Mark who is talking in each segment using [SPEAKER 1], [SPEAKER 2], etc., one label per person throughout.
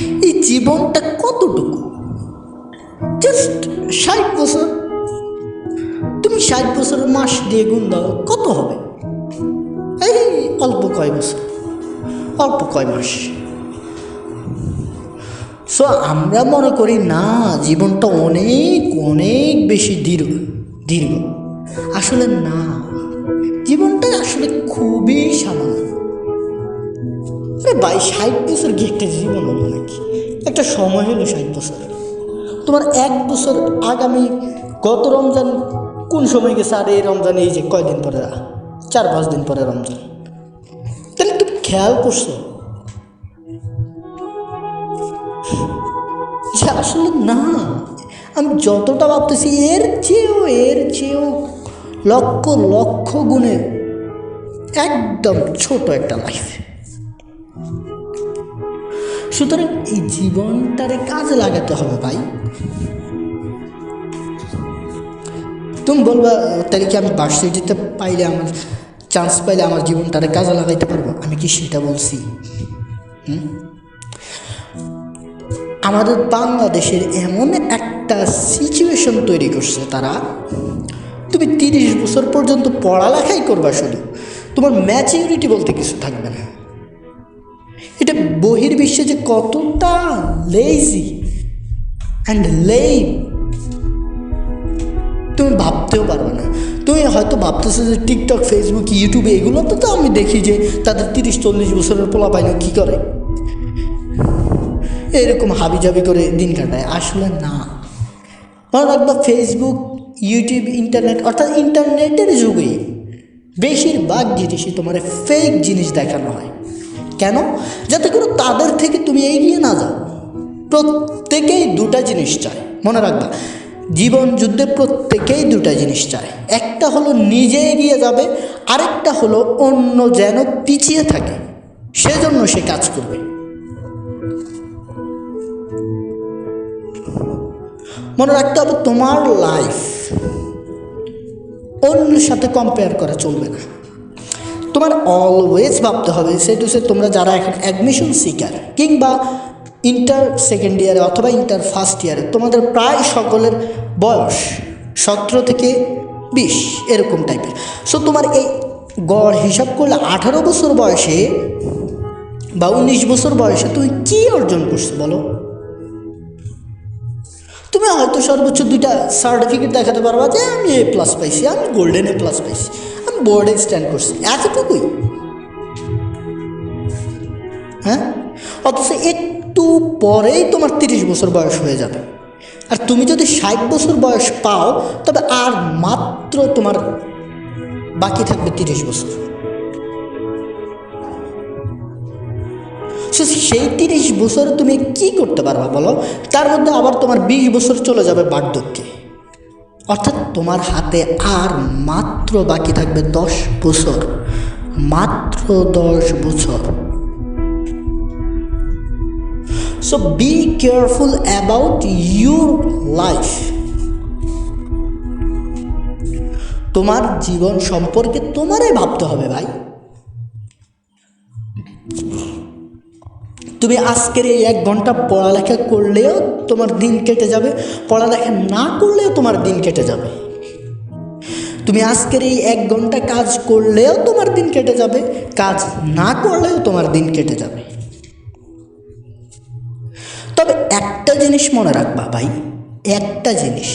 [SPEAKER 1] এই জীবনটা কতটুকু? জাস্ট ষাট বছর। তুমি ষাট বছর মাস দিয়ে গুণ দাও, কত হবে? এই অল্প কয় বছর, অল্প কয় মাস। সো আমরা মনে করি, না, জীবনটা অনেক অনেক বেশি দীর্ঘ দীর্ঘ। আসলে না। ভাই ষাট বছর কি একটা জীবন হলো নাকি? একটা সময় হলো ষাট বছর। তোমার এক বছর আগামী গত রমজান কোন সময় গেছে? আর এই রমজান, এই যে কয়দিন পরে? চার, পাঁচ দিন পরে রমজান। তাহলে তুমি খেয়াল করছ। আসলে না, আমি যতটা ভাবতেছি, এর চেয়েও এর চেয়েও লক্ষ লক্ষ গুণে একদম ছোট একটা লাইফ সুতরাং এই জীবনটারে কাজে লাগাতে হবে ভাই। তুমি বলবা, তাহলে কি আমি ভার্সিটিতে পাইলে আমার চান্স পাইলে আমার জীবনটারে কাজে লাগাইতে পারব? আমি কি সেটা বলছি? আমাদের বাংলাদেশের এমন একটা সিচুয়েশন তৈরি করছে তারা। তুমি তিরিশ বছর পর্যন্ত পড়ালেখাই করবা শুধু। তোমার ম্যাচিউরিটি বলতে কিছু থাকবে না। এটা বহির্বিশ্বে যে কতটা লেজি অ্যান্ড লেই তুমি ভাবতেও পারবে না। তুমি হয়তো ভাবতেছো যে টিকটক ফেসবুক ইউটিউবে এগুলো তো আমি দেখি যে তাদের তিরিশ, চল্লিশ বছরের পোলা পাইনি কী করে। এরকম হাবিজাবি করে দিন কাটায়। আসলে না। মনে রাখবা ফেসবুক ইউটিউব ইন্টারনেট অর্থাৎ ইন্টারনেটের যুগে বেশিরভাগ জিনিসই তোমার ফেক জিনিস দেখানো হয়। কেন? যাতে করে তাদের থেকে তুমি এগিয়ে না যাও। প্রত্যেকেই দুটা জিনিস চায়। মনে রাখবা, জীবন যুদ্ধে প্রত্যেকেই দুটা জিনিস চায়। একটা হলো নিজে এগিয়ে যাবে, আরেকটা হলো অন্য যেন পিছিয়ে থাকে। সেজন্য সে কাজ করবে। মনে রাখতে হবে তোমার লাইফ অন্যের সাথে কম্পেয়ার করা চলবে না। তোমার অলওয়েজ ভাবতে হবে সেটু সে তোমরা যারা এখন অ্যাডমিশন সিকার কিংবা ইন্টার সেকেন্ড ইয়ারে অথবা ইন্টার ফার্স্ট ইয়ারে তোমাদের প্রায় সকলের বয়স সতেরো থেকে বিশ, এরকম টাইপের সো তোমার এই গড় হিসাব করলে আঠারো বছর বয়সে বা উনিশ বছর বয়সে তুমি কী অর্জন করছ বলো? তুমি হয়তো সর্বোচ্চ দুইটা সার্টিফিকেট দেখাতে পারবা যে আমি এ প্লাস পাইছি, আমি গোল্ডেন এ প্লাস পাইছি। বোর্ডে স্ট্যান্ড করছি। এতটুকুই। হ্যাঁ? অথচ একটু পরেই তোমার তিরিশ বছর বয়স হয়ে যাবে। আর তুমি যদি ষাট বছর বয়স পাও, তবে আর মাত্র তোমার বাকি থাকবে তিরিশ বছর। সেই তিরিশ বছর তুমি কি করতে পারবা বলো? তার মধ্যে আবার তোমার বিশ বছর চলে যাবে বার্ধক্যে। অর্থাৎ তোমার হাতে আর মাত্র বাকি থাকবে দশ বছর, মাত্র দশ বছর। So be careful about your life তোমার জীবন সম্পর্কে তোমারই ভাবতে হবে ভাই। তুমি আজকের এই এক ঘণ্টা পড়ালেখা করলেও তোমার দিন কেটে যাবে, পড়ালেখা না করলেও তোমার দিন কেটে যাবে। তুমি আজকের এই এক ঘণ্টা কাজ করলেও তোমার দিন কেটে যাবে, কাজ না করলেও তোমার দিন কেটে যাবে। তবে একটা জিনিস মনে রাখবা ভাই, একটা জিনিস।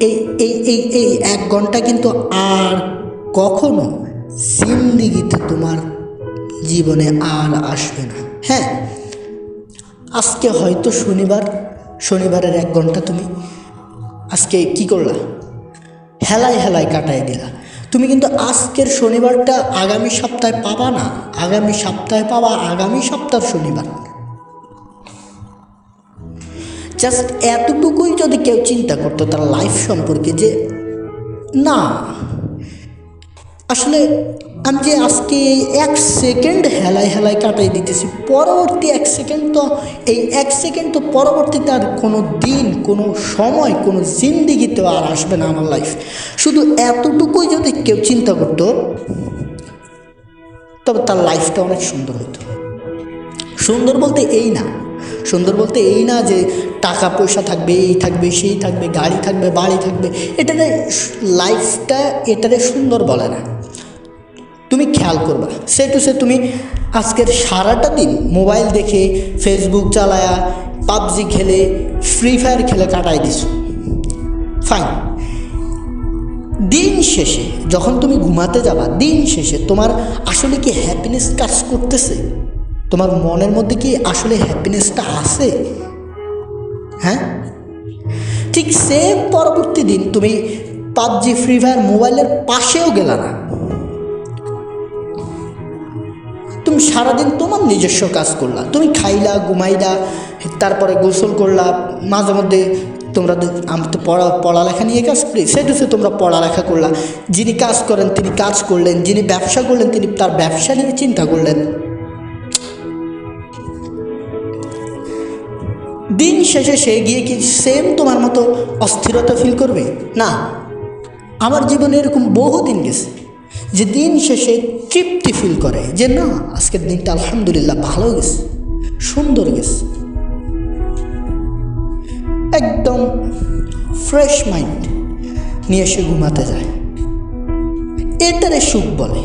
[SPEAKER 1] এই এই এই এই এক ঘণ্টা কিন্তু আর কখনো জিন্দিগিতে তোমার জীবনে আর আসবে না। হ্যাঁ আজকে হয়তো শনিবার, শনিবারের এক ঘণ্টা তুমি আজকে কি করলা? হেলায় হেলায় কাটাই দিলা। তুমি কিন্তু আজকের শনিবারটা আগামী সপ্তাহে পাবা না। আগামী সপ্তাহে পাবা, আগামী সপ্তাহ শনিবার। জাস্ট এতটুকুই যদি কেউ চিন্তা করতো তার লাইফ সম্পর্কে যে, না, আসলে আমি যে আজকে এই এক সেকেন্ড হেলায় হেলায় কাটাই দিতেছি, পরবর্তী এক সেকেন্ড তো, এই এক সেকেন্ড তো পরবর্তীতে আর কোনো দিন, কোনো সময়, কোনো জিন্দিগিতেও আর আসবে না আমার লাইফ শুধু এতটুকুই যদি কেউ চিন্তা করতো, তবে তার লাইফটা অনেক সুন্দর হতো। সুন্দর বলতে এই না। সুন্দর বলতে এই না যে টাকা পয়সা থাকবে, এই থাকবে, সেই থাকবে, গাড়ি থাকবে, বাড়ি থাকবে এটাতে লাইফটা এটাতে সুন্দর বলে না। তুমি খেয়াল করবা। সে টু সে তুমি আজকের সারাটা দিন মোবাইল দেখে ফেসবুক চালায়া, পাবজি খেলে ফ্রি ফায়ার খেলে কাটাই দিছো। ফাইন দিন শেষে যখন তুমি ঘুমাতে যাবা, দিন শেষে তোমার আসলে কি হ্যাপিনেস কাজ করতেছে? তোমার মনের মধ্যে কি আসলে হ্যাপিনেসটা আছে? হ্যাঁ? ঠিক সেম পরবর্তী দিন তুমি পাবজি ফ্রি ফায়ার মোবাইলের পাশেও গেলা না। তুমি সারাদিন তোমার নিজস্ব কাজ করলা। তুমি খাইলা, ঘুমাইলা, তারপরে গোসল করলা, মাঝে মধ্যে তোমরা আমি তো পড়া পড়ালেখা নিয়ে কাজ করি সেটু সে তোমরা পড়ালেখা করলা। যিনি কাজ করেন, তিনি কাজ করলেন, যিনি ব্যবসা করলেন, তিনি তার ব্যবসা নিয়ে চিন্তা করলেন। দিন শেষে সে গিয়ে কি সেম তোমার মতো অস্থিরতা ফিল করবে? না। আমার জীবনে এরকম বহু দিন গেছে। যে দিন শেষে তৃপ্তি ফিল করে যে না, আজকের দিনটা আলহামদুলিল্লাহ ভালো গেছে, সুন্দর গেছে। একদম ফ্রেশ মাইন্ড নিয়ে সে ঘুমাতে যায়। এটারে সুখ বলে,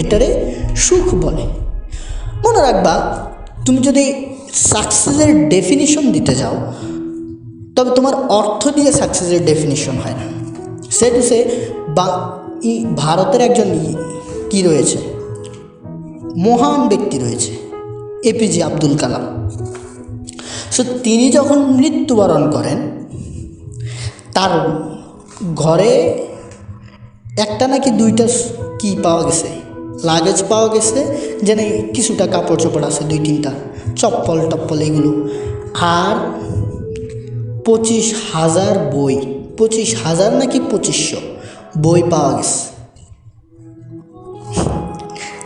[SPEAKER 1] এটারে সুখ বলে। মনে রাখবা, তুমি যদি সাকসেসের ডেফিনিশন দিতে যাও, তবে তোমার অর্থ দিয়ে সাকসেসের ডেফিনিশন হয় না। সে টু সে বা ই- ভারতের একজন কি রয়েছে? মহান ব্যক্তি রয়েছে এপিজে আব্দুল কালাম। সো তিনি যখন মৃত্যুবরণ করেন, তার ঘরে একটা নাকি দুইটা কি পাওয়া গেছে? লাগেজ পাওয়া গেছে, যেন কিছুটা কাপড় চোপড় আছে, দুই তিনটা, চপ্পল টপ্পল এগুলো। আর পঁচিশ হাজার বই, পঁচিশ হাজার নাকি পঁচিশশো। বই পাওয়া গেছে।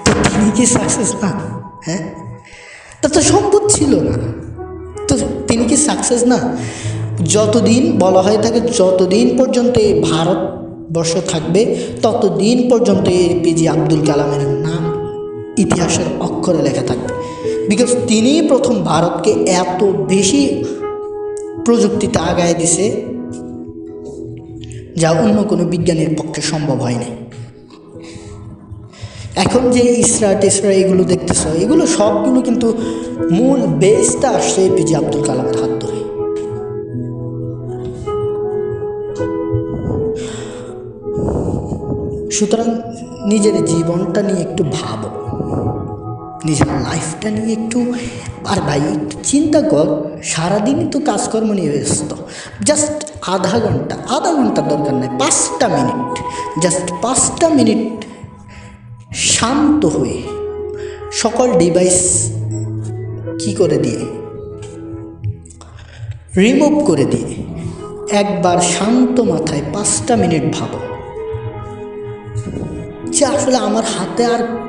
[SPEAKER 1] তো তিনি কি সাকসেস না হ্যাঁ? তা তো সম্ভব ছিল না। তো তিনি কি সাকসেস না? যতদিন বলা হয়ে থাকে যতদিন পর্যন্ত এই ভারতবর্ষ থাকবে, ততদিন পর্যন্ত এই পিজি আব্দুল কালামের নাম ইতিহাসের অক্ষরে লেখা থাকবে। বিকজ তিনিই প্রথম ভারতকে এত বেশি প্রযুক্তিতে আগায় দিছে যা অন্য কোনো বিজ্ঞানীর পক্ষে সম্ভব হয়নি এখন যে ইসরা, টেসরা এগুলো দেখতেছো, এগুলো সবগুলো কিন্তু মূল বেসটা আসছে এপিজে আব্দুল কালামের হাত ধরে। সুতরাং নিজের জীবনটা নিয়ে একটু ভাবো। নিজের লাইফটা নিয়ে একটু আর ভাই, একটু চিন্তা কর। সারাদিনই তো কাজকর্ম নিয়ে ব্যস্ত। জাস্ট আধা ঘণ্টা, আধা ঘণ্টার দরকার নাই, পাঁচটা মিনিট জাস্ট পাঁচটা মিনিট শান্ত হয়ে সকল ডিভাইস কি করে দিয়ে? রিমুভ করে দিয়ে একবার শান্ত মাথায় পাঁচটা মিনিট ভাবো। যে আসলে আমার হাতে আর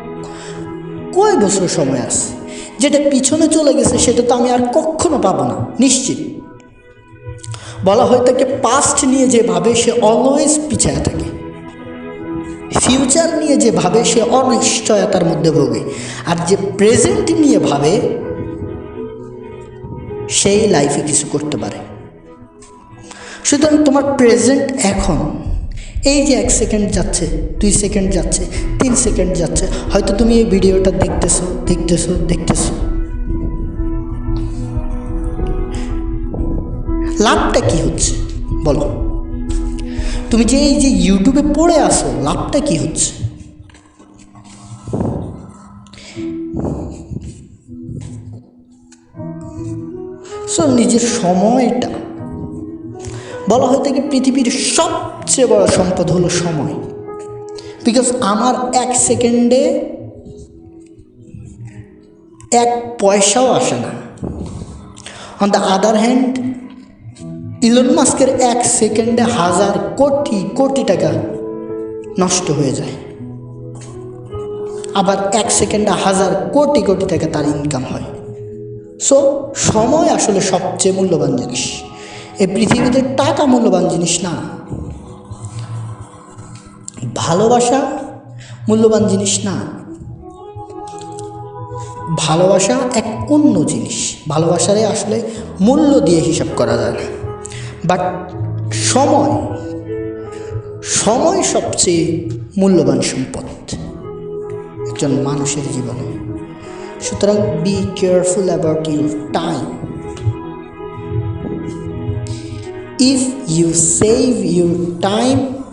[SPEAKER 1] কয় বছর সময় আছে? যেটা পিছনে চলে গেছে, সেটা তো আমি আর কখনো পাবো না, নিশ্চিত। বলা হয় তাকে পাস্ট নিয়ে যে ভাবে সে অলওয়েজ পিছায় থাকে। ফিউচার নিয়ে যে ভাবে সে অনিশ্চয়তার মধ্যে ভোগে। আর যে প্রেজেন্ট নিয়ে ভাবে, সেই লাইফে কিছু করতে পারে। সুতরাং তোমার প্রেজেন্ট এখন এই যে এক সেকেন্ড যাচ্ছে, দুই সেকেন্ড যাচ্ছে, তিন সেকেন্ড যাচ্ছে, হয়তো তুমি এই ভিডিওটা দেখতেছো দেখতেছো দেখতেছো। লাভটা কি হচ্ছে? বলো। তুমি যে এই যে ইউটিউবে পড়ে আসো লাভটা কি হচ্ছে? সো নিজের সময়টা বলা হয় থাকে পৃথিবীর সবচেয়ে বড় সম্পদ হলো সময়। বিকজ আমার এক সেকেন্ডে এক পয়সাও আসে না। On the other hand Elon মাস্কের এক সেকেন্ডে হাজার কোটি কোটি টাকা নষ্ট হয়ে যায়। আবার এক সেকেন্ডে হাজার কোটি কোটি টাকা তার ইনকাম হয়। সো সময় আসলে সবচেয়ে মূল্যবান জিনিস। এই পৃথিবীতে টাকা মূল্যবান জিনিস না। ভালোবাসা মূল্যবান জিনিস না। ভালোবাসা এক অন্য জিনিস। ভালোবাসারে আসলে মূল্য দিয়ে হিসাব করা যায় না। বাট সময় সময় সবচেয়ে মূল্যবান সম্পদ একজন মানুষের জীবনে। সুতরাং be careful about your time if you save your time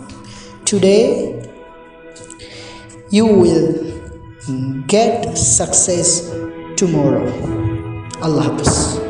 [SPEAKER 1] today you will get success tomorrow. Allah hafiz